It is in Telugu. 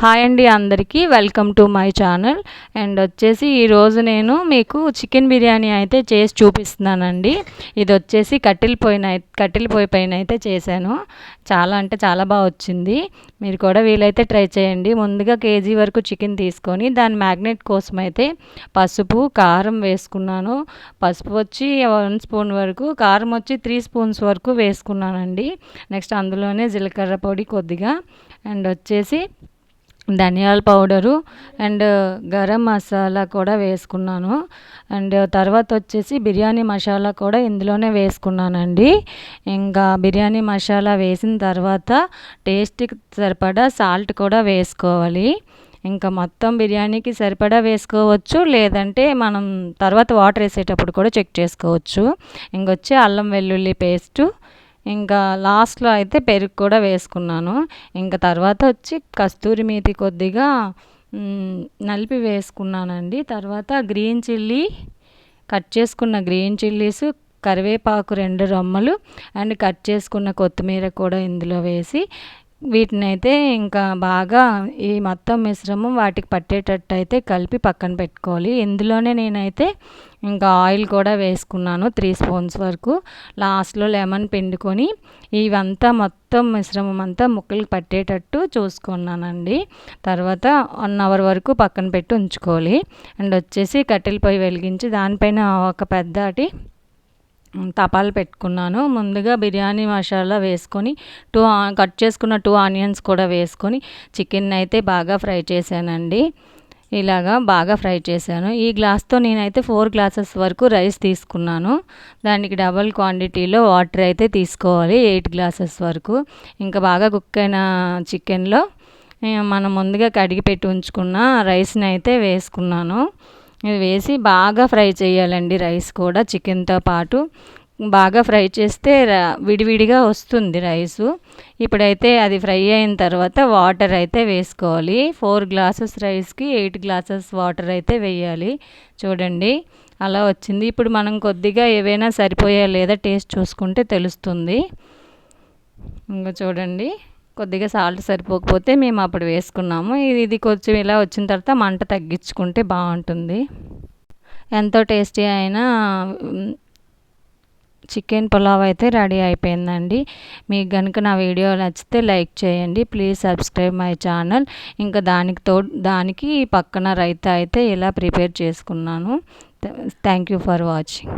హాయ్ అండి అందరికీ welcome to my channel and వచ్చేసి ఈరోజు నేను మీకు చికెన్ బిర్యానీ అయితే చేసి చూపిస్తున్నానండి. ఇది వచ్చేసి కట్టెల పొయ్యిన కట్టెల పొయ్యి పైన అయితే చేశాను. చాలా అంటే చాలా బాగా వచ్చింది. మీరు కూడా వీలైతే ట్రై చేయండి. ముందుగా కేజీ వరకు చికెన్ తీసుకొని దాని మ్యాగ్నెట్ కోసం అయితే పసుపు కారం వేసుకున్నాను. పసుపు వచ్చి వన్ స్పూన్ వరకు కారం వచ్చి త్రీ స్పూన్స్ వరకు వేసుకున్నానండి. నెక్స్ట్ అందులోనే జీలకర్ర పొడి కొద్దిగా. అండ్ వచ్చేసి ధనియాల పౌడరు అండ్ గరం మసాలా కూడా వేసుకున్నాను. అండ్ తర్వాత వచ్చేసి బిర్యానీ మసాలా కూడా ఇందులోనే వేసుకున్నానండి. ఇంకా బిర్యానీ మసాలా వేసిన తర్వాత టేస్ట్కి సరిపడా సాల్ట్ కూడా వేసుకోవాలి. ఇంకా మొత్తం బిర్యానీకి సరిపడా వేసుకోవచ్చు లేదంటే మనం తర్వాత వాటర్ వేసేటప్పుడు కూడా చెక్ చేసుకోవచ్చు. ఇంకొచ్చి అల్లం వెల్లుల్లి పేస్టు ఇంకా లాస్ట్లో అయితే పెరుగు కూడా వేసుకున్నాను. ఇంకా తర్వాత వచ్చి కస్తూరి మేతి కొద్దిగా నలిపి వేసుకున్నానండి. తర్వాత గ్రీన్ చిల్లీ కట్ చేసుకున్న గ్రీన్ చిల్లీస్ కరివేపాకు రెండు రొమ్మలు అండ్ కట్ చేసుకున్న కొత్తిమీర కూడా ఇందులో వేసి వీటిని అయితే ఇంకా బాగా ఈ మొత్తం మిశ్రమం వాటికి పట్టేటట్టు అయితే కలిపి పక్కన పెట్టుకోవాలి. ఇందులోనే నేనైతే ఇంకా ఆయిల్ కూడా వేసుకున్నాను త్రీ స్పూన్స్ వరకు. లాస్ట్లో లెమన్ పిండుకొని ఇవంతా మొత్తం మిశ్రమం అంతా ముక్కలు పట్టేటట్టు చూసుకున్నానండి. తర్వాత వన్ అవర్ వరకు పక్కన పెట్టి ఉంచుకోవాలి. అండ్ వచ్చేసి కట్టెల పొయ్యి వెలిగించి దానిపైన ఒక పెద్దటి తపాలు పెట్టుకున్నాను. ముందుగా బిర్యానీ మసాలా వేసుకొని టూ కట్ చేసుకున్న టూ ఆనియన్స్ కూడా వేసుకొని చికెన్ అయితే బాగా ఫ్రై చేశానండి. ఇలాగా బాగా ఫ్రై చేశాను. ఈ గ్లాస్తో నేనైతే ఫోర్ గ్లాసెస్ వరకు రైస్ తీసుకున్నాను. దానికి డబల్ క్వాంటిటీలో వాటర్ అయితే తీసుకోవాలి ఎయిట్ గ్లాసెస్ వరకు. ఇంకా బాగా కుక్ అయిన చికెన్లో మనం ముందుగా కడిగి పెట్టి ఉంచుకున్న రైస్ని అయితే వేసుకున్నాను. ఇది వేసి బాగా ఫ్రై చేయాలండి రైస్ కూడా చికెన్తో పాటు. బాగా ఫ్రై చేస్తే విడివిడిగా వస్తుంది రైసు. ఇప్పుడైతే అది ఫ్రై అయిన తర్వాత వాటర్ అయితే వేసుకోవాలి. ఫోర్ గ్లాసెస్ రైస్కి ఎయిట్ గ్లాసెస్ వాటర్ అయితే వేయాలి. చూడండి అలా వచ్చింది. ఇప్పుడు మనం కొద్దిగా ఏవైనా సరిపోయా లేదా టేస్ట్ చూసుకుంటే తెలుస్తుంది. ఇంకా చూడండి. కొద్దిగా సాల్ట్ సరిపోకపోతే మేము అప్పుడు వేసుకున్నాము. ఇది కొంచెం ఇలా వచ్చిన తర్వాత మంట తగ్గించుకుంటే బాగుంటుంది. ఎంతో టేస్టీ అయిన చికెన్ పులావ్ అయితే రెడీ అయిపోయిందండి. మీకు కనుక నా వీడియో నచ్చితే లైక్ చేయండి. Please subscribe my channel. ఇంకా దానికి తో దానికి పక్కన రైతా అయితే ఇలా ప్రిపేర్ చేసుకున్నాను. Thank you for watching.